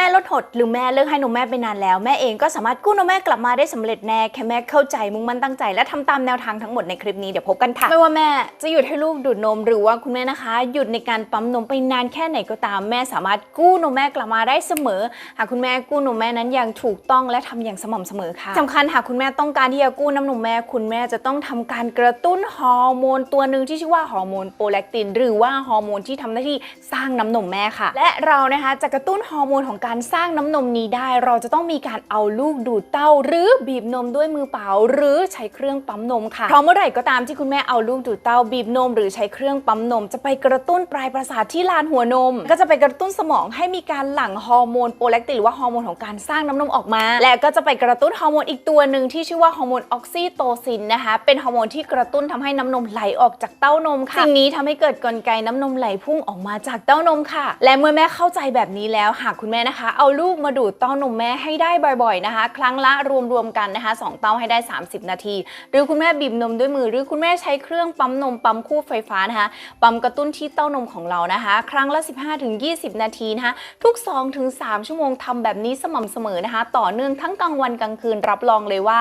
แม่ลดหดหรือแม่เลิกให้นมแม่ไปนานแล้ว แม่เองก็สามารถกู้นมแม่กลับมาได้สำเร็จแน่แค่แม่เข้าใจมุ่งมั่นตั้งใจ และทำตามแนวทางทั้งหมดในคลิปนี้เดี๋ยวพบกันค่ะไม่ว่าแม่จะหยุดให้ลูกดูดนมหรือว่าคุณแม่นะคะ หยุดในการปั๊มนมไปนานแค่ไหนก็ตามแม่สามารถกู้นมแม่กลับมาได้เสมอ หากคุณแม่กู้นมแม่นั้นอย่างถูกต้องและทำอย่างสม่ำเสมอค่ะสำคัญหากคุณแม่ต้องการที่จะกู้น้ำนมแม่ คุณแม่จะต้องทำการกระตุ้นฮอร์โมนตัวหนึ่งที่ชื่อว่าฮอร์โมนโปรแลคติน หรือว่าฮอร์โมนที่ทำหน้าที่สร้างน้ำนมแม่ค่ะ และเรานะคะจะกระตุ้นฮอร์โมนของการการสร้างน้ำนมนี้ได้ เราจะต้องมีการเอาลูกดูดเต้า หรือบีบนมด้วยมือเปล่า หรือใช้เครื่องปั๊มนมค่ะเพราะเมื่อไหร่ก็ตามที่คุณแม่เอาลูกดูดเต้าบีบนม หรือใช้เครื่องปั๊มนม จะไปกระตุ้นปลายประสาทที่ลานหัวนม ก็จะไปกระตุ้นสมองให้มีการหลั่งฮอร์โมนโปรแลคตินหรือว่าฮอร์โมนของการสร้างน้ำนมออกมา และก็จะไปกระตุ้นฮอร์โมนอีกตัวหนึ่งที่ชื่อว่าฮอร์โมนออกซิโตซินนะคะเป็นฮอร์โมนที่กระตุ้นทำให้น้ำนมไหลออกจากเต้านมค่ะสิ่งนี้ทำให้เกิดกลไกน้ำนมไหลพุ่งออกมาจากเต้านมค่ะ และเมื่อแม่เข้าใจแบบนี้แล้วหากคุณแม่นะคะ เอาลูกมาดูดเต้านมแม่ให้ได้บ่อยๆนะคะ ครั้งละรวมๆกันนะคะสองเต้าให้ได้ 30 นาที หรือคุณแม่บีบนมด้วยมือ หรือคุณแม่ใช้เครื่องปั๊มนมปั๊มคู่ไฟฟ้านะคะ ปั๊มกระตุ้นที่เต้านมของเรานะคะ ครั้งละ 15-20 นาทีนะคะทุก 2-3 ชั่วโมงทำแบบนี้สม่ำเสมอนะคะ ต่อเนื่องทั้งกลางวันกลางคืนรับรองเลยว่า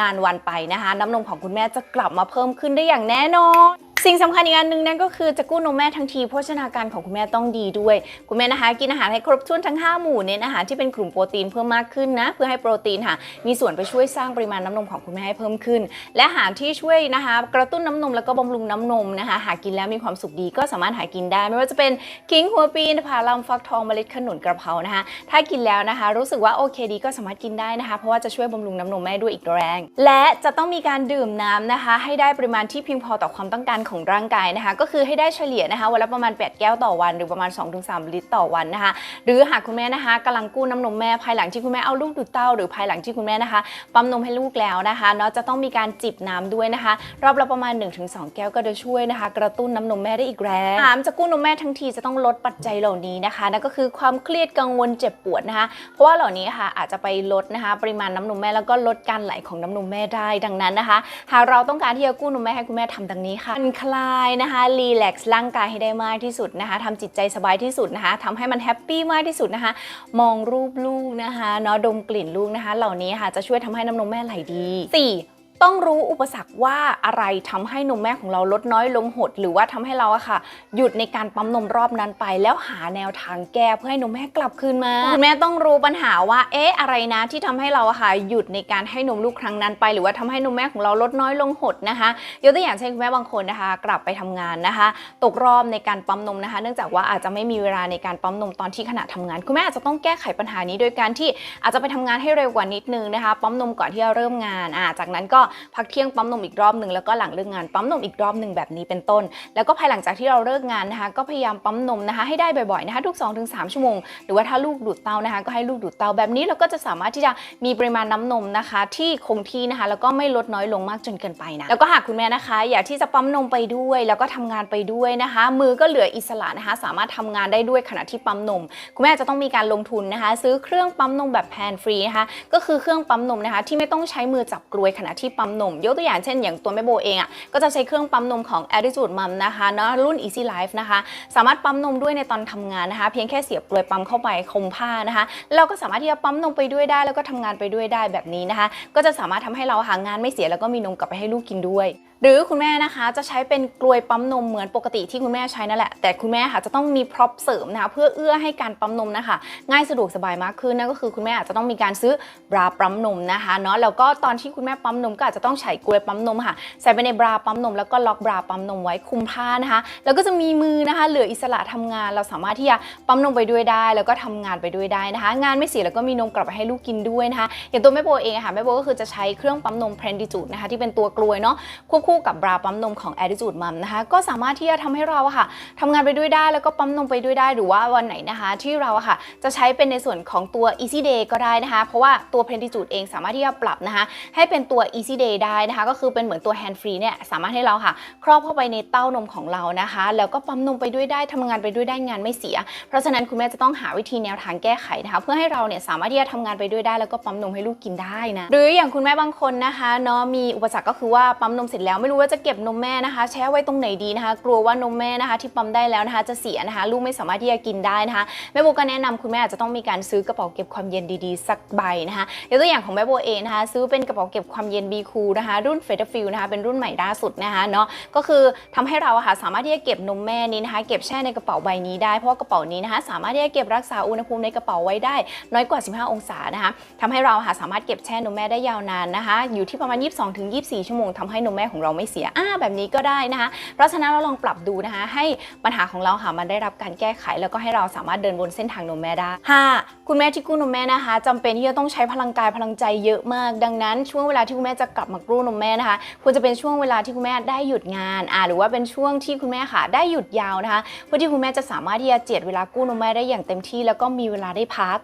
นานวันไปนะคะ น้ำนมของคุณแม่จะกลับมาเพิ่มขึ้นได้อย่างแน่นอน สิ่งสำคัญอีกอันหนึ่งนั่นก็คือจะกู้นมแม่ทั้งทีโภชนาการของคุณแม่ต้องดีด้วย คุณแม่นะคะกินอาหารให้ครบถ้วนทั้ง 5 หมู่เน้นอาหารที่เป็นกลุ่มโปรตีนเพิ่มมากขึ้นนะเพื่อให้โปรตีนค่ะมีส่วนไปช่วยสร้างปริมาณน้ำนมของคุณแม่ให้เพิ่มขึ้น และอาหารที่ช่วยนะคะ กระตุ้นน้ำนมแล้วก็บำรุงน้ำนมนะคะ หากินแล้วมีความสุขดีก็สามารถหากินได้ ไม่ว่าจะเป็นขิงหัวปีนผาลำฟักทองเมล็ดขนุนกระเพรานะคะ ถ้ากินแล้วนะคะ รู้สึกว่าโอเคดีก็สามารถกินได้นะคะ เพราะว่าจะช่วยบำรุงน้ำนมแม่ด้วยอีกแรง และจะต้องมีการดื่มน้ำนะคะ ให้ได้ปริมาณที่เพียงพอต่อความต้องการของร่างกายนะคะ ก็คือให้ได้เฉลี่ยนะคะวันละประมาณ 8 แก้วต่อวัน หรือประมาณ 2-3 ลิตรต่อวันนะคะ หรือหากคุณแม่นะคะกำลังกู้น้ำนมแม่ภายหลังที่คุณแม่เอาลูกดูดเต้า หรือภายหลังที่คุณแม่นะคะปั๊มนมให้ลูกแล้วนะคะเนาะจะต้องมีการจิบน้ำด้วยนะคะ รอบละประมาณ 1-2 แก้วก็จะช่วยนะคะ กระตุ้นน้ำนมแม่ได้อีกแรงถามจะกู้นมแม่ทั้งทีจะต้องลดปัจจัยเหล่านี้นะคะนั่นก็คือความเครียดกังวลเจ็บปวดนะคะ เพราะว่าเหล่านี้ค่ะอาจจะไปลดนะคะ ปริมาณน้ำนมแม่แล้วก็ลดการไหลของน้ำนมแม่ได้ดังนั้นนะคะ หากเราต้องการที่จะกู้นมแม่ให้คุณแม่ทำดังนี้ค่ะผ่อนคลายนะคะรีแลกซ์ร่างกายให้ได้มากที่สุดนะคะทำจิตใจสบายที่สุดนะคะทำให้มันแฮปปี้มากที่สุดนะคะ มองรูปลูกนะคะเนาะดมกลิ่นลูกนะคะ เหล่านี้ค่ะจะช่วยทำให้น้ำนมแม่ไหลดี 4. ต้องรู้อุปสรรคว่าอะไรทำให้นมแม่ของเราลดน้อยลงหด หรือว่าทำให้เราอะค่ะ หยุดในการปั๊มนมรอบนั้นไป แล้วหาแนวทางแก้เพื่อให้นมแม่กลับคืนมาคุณแม่ต้องรู้ปัญหาว่า เอ๊ะอะไรนะที่ทำให้เราอะค่ะหยุดในการให้นมลูกครั้งนั้นไป หรือว่าทำให้นมแม่ของเราลดน้อยลงหดนะคะยกตัวอย่างเช่นคุณแม่บางคนนะคะ กลับไปทำงานนะคะ ตกรอบในการปั๊มนมนะคะ เนื่องจากว่าอาจจะไม่มีเวลาในการปั๊มนมตอนที่ขณะทำงาน คุณแม่อาจจะต้องแก้ไขปัญหานี้โดยการที่อาจจะไปทำงานให้เร็วกว่านิดนึงนะคะปั๊มนมก่อนที่จะเริ่มงานอ่าจากนั้นก็พักเที่ยงปั๊มนมอีกรอบหนึ่งแล้วก็หลังเลิกงานปั๊มนมอีกรอบหนึ่งแบบนี้เป็นต้น แล้วก็ภายหลังจากที่เราเลิกงานนะคะ ก็พยายามปั๊มนมนะคะให้ได้บ่อยๆนะคะทุก 2-3 ชั่วโมง หรือว่าถ้าลูกดูดเต้านะคะก็ให้ลูกดูดเต้าแบบนี้เราก็จะสามารถที่จะมีปริมาณน้ำนมนะคะ ที่คงที่นะคะ แล้วก็ไม่ลดน้อยลงมากจนเกินไปนะแล้วก็หากคุณแม่นะคะ อยากที่จะปั๊มนมไปด้วย แล้วก็ทำงานไปด้วยนะคะ มือก็เหลืออิสระนะคะ สามารถทำงานได้ด้วยขณะที่ปั๊มนม คุณแม่จะต้องมีการลงทุนนะคะ ซื้อเครื่องปั๊มนมแบบแพนฟรีนะคะก็คือเครื่องปั๊มนมนะคะ ที่ไม่ต้องใช้มือจับกลวยขณะที่ปั๊มนม ยกตัวอย่างเช่นอย่างตัวแม่โบเองอะก็จะใช้เครื่องปั๊มนมของ Attitude Mom นะคะเนาะรุ่น Easy Life นะคะ สามารถปั๊มนมด้วยในตอนทำงานนะคะ เพียงแค่เสียบกลวยปั๊มเข้าไปคมผ้านะคะ เราก็สามารถที่จะปั๊มนมไปด้วยได้ แล้วก็ทำงานไปด้วยได้แบบนี้นะคะ ก็จะสามารถทำให้เราหางานไม่เสียแล้วก็มีนมกลับไปให้ลูกกินด้วยหรือคุณแม่นะคะจะใช้เป็นกลวยปั๊มนมเหมือนปกติที่คุณแม่ใช้นั่นแหละ แต่คุณแม่ค่ะจะต้องมีพร็อพเสริมนะคะเพื่อเอื้อให้การปั๊มนมนะคะ ง่ายสะดวกสบายมากขึ้นนั่นก็คือคุณแม่อาจจะต้องมีการซื้อบราปั๊มนมนะคะเนาะแล้วก็ตอนที่คุณแม่ปั๊มนมก็อาจจะต้องใช้กลวยปั๊มนมค่ะ ใส่ไปในบราปั๊มนมแล้วก็ล็อกบราปั๊มนมไว้คุมผ้านะคะ แล้วก็จะมีมือนะคะ เหลืออิสระทำงาน เราสามารถที่จะปั๊มนมไปด้วยได้ แล้วก็ทำงานไปด้วยได้นะคะ งานไม่เสียแล้วก็มีนมกลับไปให้ลูกกินด้วยนะคะอย่างตัวแม่โบเองค่ะแม่โบก็คือจะใช้เครื่องปั๊มนมเพรนดิจูดนะคะที่เป็นตัวกลวยเนาะควบคู่กับบราปั๊มนมของ Attitude Mum นะคะก็สามารถที่จะทำให้เราอะค่ะทำงานไปด้วยได้แล้วก็ปั๊มนมไปด้วยได้หรือว่าวันไหนนะคะที่เราอะค่ะจะใช้เป็นในส่วนของตัว Easy Day ก็ได้นะคะ เพราะว่าตัว p l e n t i t u d e เองสามารถที่จะปรับนะคะให้เป็นตัว Easy Day ได้นะคะ ก็คือเป็นเหมือนตัว Hand Free เนี่ยสามารถให้เราค่ะ ครอบเข้าไปในเต้านมของเรานะคะ แล้วก็ปั๊มนมไปด้วยได้ทำงานไปด้วยได้งานไม่เสีย เพราะฉะนั้นคุณแม่จะต้องหาวิธีแนวทางแก้ไขนะคะเพื่อให้เราเนี่ยสามารถที่จะทำงานไปด้วยได้ แล้วก็ปั๊มนมให้ลูกกินได้นะหรืออย่างคุณแม่บางคนนะคะเนาะมีอุปสรรคก็คือว่าปั๊มนมเสร็จแล้วแล้วไม่รู้ว่าจะเก็บนมแม่นะคะ แช่ไว้ตรงไหนดีนะคะ กลัวว่านมแม่นะคะ ที่ปั๊มได้แล้วนะคะ จะเสียนะคะ ลูกไม่สามารถที่จะกินได้นะคะแม่โบก็แนะนำคุณแม่อาจจะต้องมีการซื้อกระเป๋าเก็บความเย็นดีๆ สักใบนะคะยกตัวอย่างของแม่โบเองนะคะ ซื้อเป็นกระเป๋าเก็บความเย็น B Cool นะคะ รุ่น f e t a f i l นะคะเป็นรุ่นใหม่ล่าสุดนะคะเนาะก็คือทำให้เราอะค่ะสามารถที่จะเก็บนมแม่นี้นะคะ เก็บแช่ในกระเป๋าใบนี้ได้เพราะกระเป๋านี้นะคะ สามารถที่จะเก็บรักษาอุณหภูมิในกระเป๋าไว้ได้ น้อยกว่า 15 องศานะคะทำให้เราค่ะสามารถเก็บแช่นมแม่ได้ยาวนานนะคะ อยู่ที่ประมาณ 22-24 ชั่วโมงทำให้นมแม่ของเราไม่เสียอ่าแบบนี้ก็ได้นะคะ เพราะฉะนั้นเราลองปรับดูนะคะ ให้ปัญหาของเราค่ะมันได้รับการแก้ไข แล้วก็ให้เราสามารถเดินบนเส้นทางนมแม่ได้ห้าคุณแม่ที่กู้นมแม่นะคะจำเป็นที่จะต้องใช้พลังกายพลังใจเยอะมาก ดังนั้นช่วงเวลาที่คุณแม่จะกลับมากู้นมแม่นะคะควรจะเป็นช่วงเวลาที่คุณแม่ได้หยุดงานอ่าหรือว่าเป็นช่วงที่คุณแม่ค่ะ ได้หยุดยาวนะคะเพื่อที่คุณแม่จะสามารถที่จะเจียดเวลากู้นมแม่ได้อย่างเต็มที่ แล้วก็มีเวลาได้พัก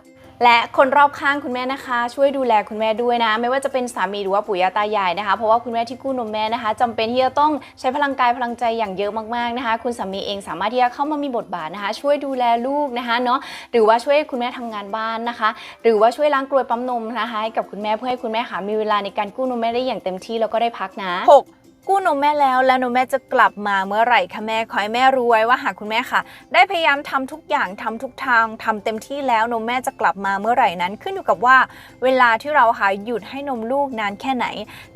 และคนรอบข้างคุณแม่นะคะ ช่วยดูแลคุณแม่ด้วยนะ ไม่ว่าจะเป็นสามีหรือว่าปู่ย่าตายายนะคะ เพราะว่าคุณแม่ที่กู้นมแม่นะคะจำเป็นที่จะต้องใช้พลังกายพลังใจอย่างเยอะมากๆนะคะ คุณสามีเองสามารถที่จะเข้ามามีบทบาทนะคะ ช่วยดูแลลูกนะคะเนาะหรือว่าช่วยคุณแม่ทำงานบ้านนะคะ หรือว่าช่วยล้างกรวยปั๊มนมนะคะให้กับคุณแม่เพื่อให้คุณแม่ค่ะมีเวลาในการกู้นมแม่ได้อย่างเต็มที่แล้วก็ได้พักนะ 6. กู้นมแม่แล้วแล้วนมแม่จะกลับมาเมื่อไหร่คะแม่ขอให้แม่รู้ไว้ว่าหากคุณแม่ค่ะ ได้พยายามทำทุกอย่างทำทุกทางทำเต็มที่แล้วนมแม่จะกลับมาเมื่อไหร่นั้นขึ้นอยู่กับว่า เวลาที่เราค่ะหยุดให้นมลูกนานแค่ไหน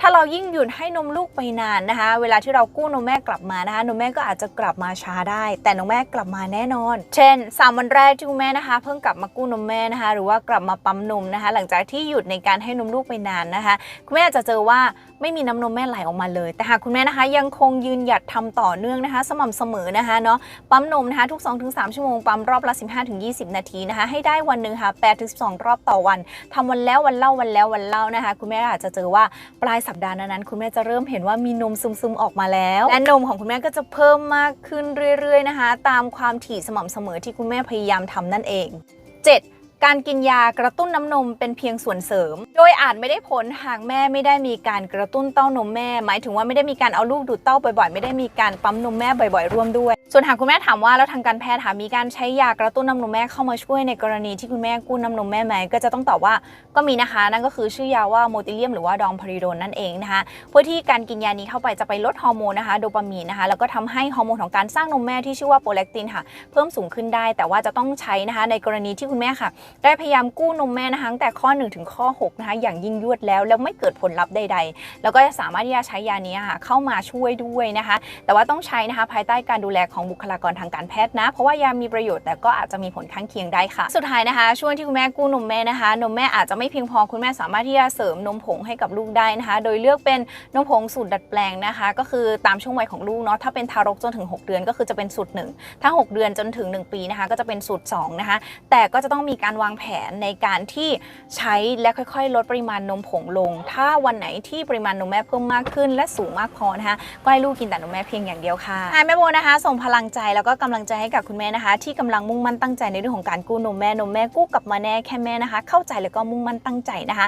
ถ้าเรายิ่งหยุดให้นมลูกไปนานนะคะ เวลาที่เรากู้นมแม่กลับมานะคะนมแม่ก็อาจจะกลับมาช้าได้ แต่นมแม่กลับมาแน่นอน เช่นสามวันแรกที่คุณแม่นะคะ เพิ่งกลับมากู้นมแม่นะคะ หรือว่ากลับมาปั๊มนมนะคะ หลังจากที่หยุดในการให้นมลูกไปนานนะคะ คุณแม่อาจจะเจอว่าไม่มีน้ำนมแม่ไหลออกมาเลย แต่หากคุณแม่นะคะ ยังคงยืนหยัดทำต่อเนื่องนะคะ สม่ำเสมอนะคะเนาะปั๊มนมนะคะทุก 2-3 ชั่วโมงปั๊มรอบละ 15-20 นาทีนะคะ ให้ได้วันหนึ่งค่ะ8-12 รอบต่อวันทำวันแล้ววันเล่าวันแล้ววันเล่านะคะ คุณแม่อาจจะเจอว่าปลายสัปดาห์นั้นคุณแม่จะเริ่มเห็นว่ามีนมซึมๆออกมาแล้ว และนมของคุณแม่ก็จะเพิ่มมากขึ้นเรื่อยๆนะคะ ตามความถี่สม่ำเสมอที่คุณแม่พยายามทำนั่นเอง 7. การกินยากระตุ้นน้ำนมเป็นเพียงส่วนเสริม โดยอาจไม่ได้ผลหากแม่ไม่ได้มีการกระตุ้นเต้านมแม่ หมายถึงว่าไม่ได้มีการเอาลูกดูดเต้าบ่อยๆ ไม่ได้มีการปั๊มนมแม่บ่อยๆ ร่วมด้วย ส่วนหากคุณแม่ถามว่าแล้วทางการแพทย์ถามมีการใช้ยากระตุ้นน้ำนมแม่เข้ามาช่วยในกรณีที่คุณแม่กู้น้ำนมแม่ไหมก็จะต้องตอบว่าก็มีนะคะ นั่นก็คือชื่อยาว่าโมติเลียมหรือว่าดองพาริโดนนั่นเองนะคะเพื่อที่การกินยานี้เข้าไปจะไปลดฮอร์โมนนะคะโดปามีนนะคะแล้วก็ทำให้ฮอร์โมนของการสร้างนมแม่ที่ชื่อว่าโปรแลคตินค่ะ เพิ่มสูงขึ้นได้ แต่ว่าจะต้องใช้นะคะ ในกรณีที่คุณแม่ค่ะ ได้พยายามกู้นมแม่นะคะตั้งแต่ข้อ1ถึงข้อ6นะคะอย่างยิ่งยวดแล้วแล้วไม่เกิดผลลัพธ์ใด ๆ แล้วก็จะสามารถที่จะใช้ยานี้ค่ะเข้ามาช่วยด้วยนะคะ แต่ว่าต้องใช้นะคะภายใต้การดูแลของบุคลากรทางการแพทย์นะ เพราะว่ายามีประโยชน์แต่ก็อาจจะมีผลข้างเคียงได้ค่ะ สุดท้ายนะคะ ช่วงที่คุณแม่กู้นมแม่นะคะ นมแม่อาจจะไม่เพียงพอคุณแม่สามารถที่จะเสริมนมผงให้กับลูกได้นะคะ โดยเลือกเป็นนมผงสูตรดัดแปลงนะคะ ก็คือตามช่วงวัยของลูกเนาะถ้าเป็นทารกจนถึง 6 เดือนก็คือจะเป็นสูตรหนึ่งถ้า 6 เดือนจนถึง 1 ปีนะคะ ก็จะเป็นสูตร2นะคะแต่ก็จะต้องมีการวางแผนในการที่ใช้และค่อยๆ ลดปริมาณนมผงลง ถ้าวันไหนที่ปริมาณนมแม่เพิ่มมากขึ้น และสูงมากพอนะคะก็ให้ลูกกินแต่นมแม่เพียงอย่างเดียวค่ะแม่โบนะคะส่งพลังใจแล้วก็กำลังใจให้กับคุณแม่นะคะ ที่กำลังมุ่งมั่นตั้งใจในเรื่องของการกู้นมแม่นมแม่กู้กลับมาแน่แค่แม่นะคะ เข้าใจแล้วก็มุ่งมั่นตั้งใจนะคะ